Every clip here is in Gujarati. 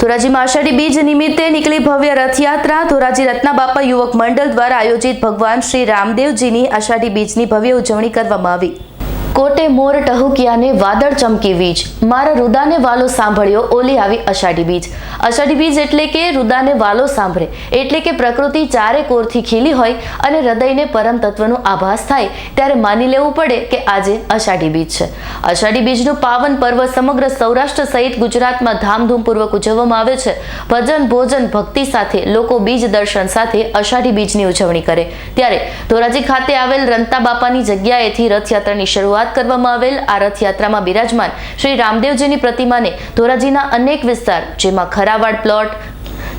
ધોરાજીમાં આષાઢી બીજ નિમિત્તે નીકળી ભવ્ય રથયાત્રા. ધોરાજી રત્નાબાપા યુવક મંડળ દ્વારા આયોજિત ભગવાન શ્રી રામદેવજીની આષાઢી બીજની ભવ્ય ઉજવણી કરવામાં આવી. કોટે મોર ટહુકિયાને વાદળ ચમકી વીજ. મારા રુદાને વાલો સાંભળ્યો, ઓલી આવી અષાઢી બીજ. અષાઢી બીજ એટલે કે રુદાને વાલો સાંભળે. એટલે કે પ્રકૃતિ ચારે કોરથી ખીલી હોય અને હૃદયને પરમ તત્વનો આભાસ થાય, ત્યારે માની લેવું પડે કે આજે અષાઢી બીજ છે. અષાઢી બીજનું પાવન પર્વ સમગ્ર સૌરાષ્ટ્ર સહિત ગુજરાતમાં ધામધૂમપૂર્વક ઉજવવામાં આવે છે. ભજન, ભોજન, ભક્તિ સાથે લોકો બીજ દર્શન સાથે અષાઢી બીજની ઉજવણી કરે. ત્યારે ધોરાજી ખાતે આવેલ રંતા બાપાની જગ્યાએથી રથયાત્રાની શરૂઆત કરવામાં આવેલ આ રથયાત્રામાં બિરાજમાન શ્રી રામદેવજીની પ્રતિમાને ધોરાજીના અનેક વિસ્તાર, જેમાં ખરાવાડ પ્લોટ,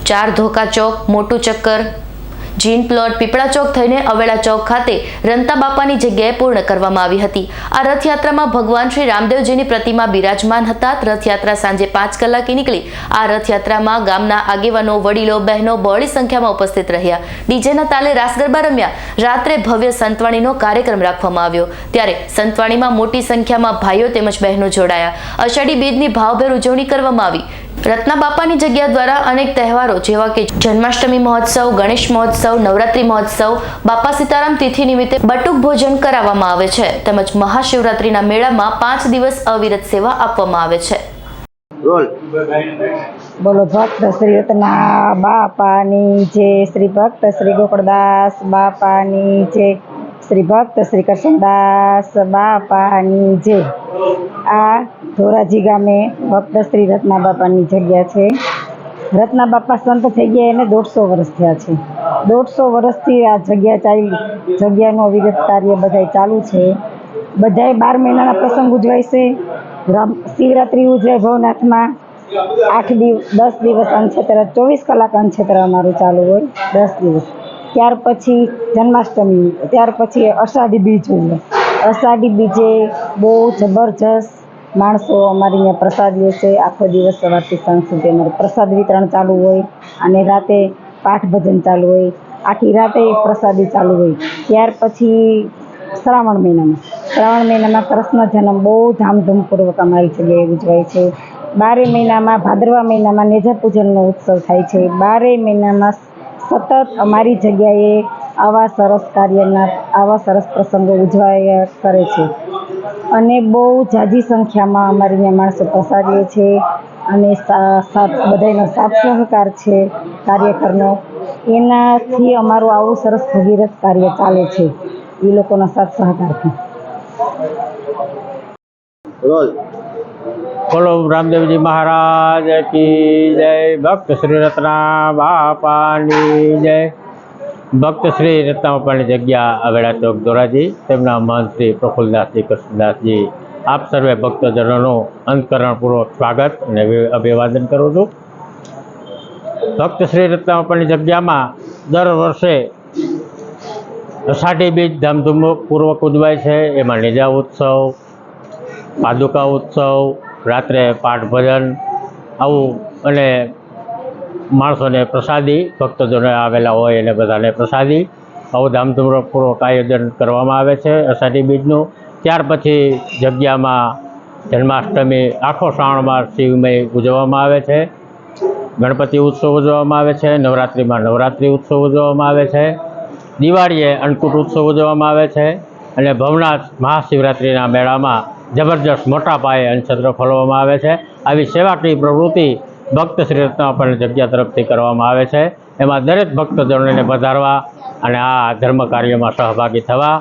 ચાર ધોકા ચોક, મોટું ચક્કર જીન પ્લોટ પીપળા ચોક થઈને અવેડા ચોક ખાતે રંતા બાપાની જગ્યાએ પૂર્ણ કરવામાં આવી હતી. આ રથયાત્રામાં ભગવાન શ્રી રામદેવજીની પ્રતિમા બિરાજમાન હતા. રથયાત્રા સાંજે પાંચ કલાકે નીકળી આ રથયાત્રામાં ગામના આગેવાનો, વડીલો, બહેનો બહોળી સંખ્યામાં ઉપસ્થિત રહ્યા. ડીજેના તાલે રાસ ગરબા રમ્યા. રાત્રે ભવ્ય સંતવાણીનો કાર્યક્રમ રાખવામાં આવ્યો. ત્યારે સંતવાણીમાં મોટી સંખ્યામાં ભાઈઓ તેમજ બહેનો જોડાયા. અષાઢી બીજની ભાવભેર ઉજવણી કરવામાં આવી. રત્ના બાપાની જગ્યા દ્વારા અનેક તહેવારો જેવા કે જન્માષ્ટમી મહોત્સવ ગણેશ મહોત્સવ નવરાત્રી મહોત્સવ બાપા સીતારામ તિથિ નિમિત્તે બટુક ભોજન કરાવવામાં આવે છે. તેમજ મહાશિવરાત્રીના મેળામાં પાંચ દિવસ અવિરત સેવા આપવામાં આવે છે. બોલો. ભક્ત શ્રી રત્ના બાપાની જે શ્રી ભક્ત શ્રી ગોકળદાસ બાપાની જય. શ્રી ભક્ત શ્રી કરશનદાસ બાપાની જે આ ધોરાજી ગામે ભક્ત શ્રી રત્ના બાપાની જગ્યા છે. રત્ના બાપા સંત થઈ ગયા એને દોઢસો વર્ષ થયા છે. દોઢસો વર્ષથી આ જગ્યા ચાલી, જગ્યાનું અવિરત કાર્ય બધાય ચાલુ છે. બધાય બાર મહિનાના પ્રસંગ ઉજવાય છે. શિવરાત્રિ ઉજવાય ભવનાથમાં. આઠ દિવસ દસ દિવસ અંછેતર ચોવીસ કલાક અંછેતર અમારું ચાલુ હોય, દસ દિવસ. ત્યાર પછી જન્માષ્ટમી, ત્યાર પછી અષાઢી બીજ હોય અષાઢી બીજે બહુ જબરજસ્ત માણસો અમારી અહીંયા પ્રસાદ લે છે. આખો દિવસ સવારથી સાંજ સુધી અમારે પ્રસાદ વિતરણ ચાલુ હોય અને રાતે પાઠ ભજન ચાલુ હોય. આખી રાતે પ્રસાદી ચાલુ હોય. ત્યાર પછી શ્રાવણ મહિનામાં. શ્રાવણ મહિનામાં કૃષ્ણ જન્મ બહુ ધામધૂમપૂર્વક અમારી જગ્યાએ ઉજવાય છે. બારે મહિનામાં, ભાદરવા મહિનામાં નેજા પૂજનનો ઉત્સવ થાય છે. બારે મહિનામાં સતત અમારી જગ્યાએ આવા સરસ કાર્યના, આવા સરસ પ્રસંગો ઉજવાયા કરે છે. અને બહુ જાજી સંખ્યામાં અમારી અહીંયા માણસો પસારીએ છે અને સાથ બધાયનો સાથ સહકાર છે કાર્યકરનો. એનાથી અમારું આવું સરસ ભગીરથ કાર્ય ચાલે છે. એ લોકોનો સાથ સહકારથી રોલ બોલો રામદેવજી મહારાજ કી જય. ભક્ત શ્રી રત્ના બાપાની જય. ભક્ત શ્રી રત્નાબાપાની જગ્યા અવેડા ચોક ધોરાજી. તેમના મહાન શ્રી પ્રફુલ્લદાસજી કૃષ્ણદાસજી આપ સર્વે ભક્તજનોનું અંતકરણપૂર્વક સ્વાગત અને અભિવાદન કરું છું. ભક્ત શ્રી રત્નાબાપાની જગ્યામાં દર વર્ષે અષાઢી બીજ ધામધૂમપૂર્વક ઉજવાય છે. એમાં નિજા ઉત્સવ, પાદુકા ઉત્સવ રાત્રે પાઠ ભજન આવું અને માણસોને પ્રસાદી, ભક્તજનો આવેલા હોય એને બધાને પ્રસાદી. આવું ધામધૂમપૂર્વક આયોજન કરવામાં આવે છે અષાઢી બીજનું. ત્યાર પછી જગ્યામાં જન્માષ્ટમી, આખો શ્રાવણ માસ શિવમય ઉજવવામાં આવે છે. ગણપતિ ઉત્સવ ઉજવવામાં આવે છે, નવરાત્રિમાં નવરાત્રિ ઉત્સવ ઉજવવામાં આવે છે. દિવાળીએ અન્નકૂટ ઉત્સવ ઉજવવામાં આવે છે. અને ભવનાથ મહાશિવરાત્રિના મેળામાં જબરજસ્ત મોટા પાયે અંશત્ર ખોલવામાં આવે છે. આવી સેવાકીય પ્રવૃત્તિ ભક્ત શ્રી રત્નાપણ જગ્યા તરફથી કરવામાં આવે છે. એમાં દરેક ભક્તજનોને વધારવા અને આ ધર્મ કાર્યમાં સહભાગી થવા.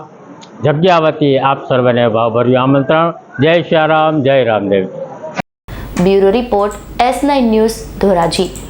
જગ્યા વતી આપ સર્વેને ભાવભર્યું આમંત્રણ. જય શ્રી રામ, જય Ramdev. Bureau report S nine news Dhoraji.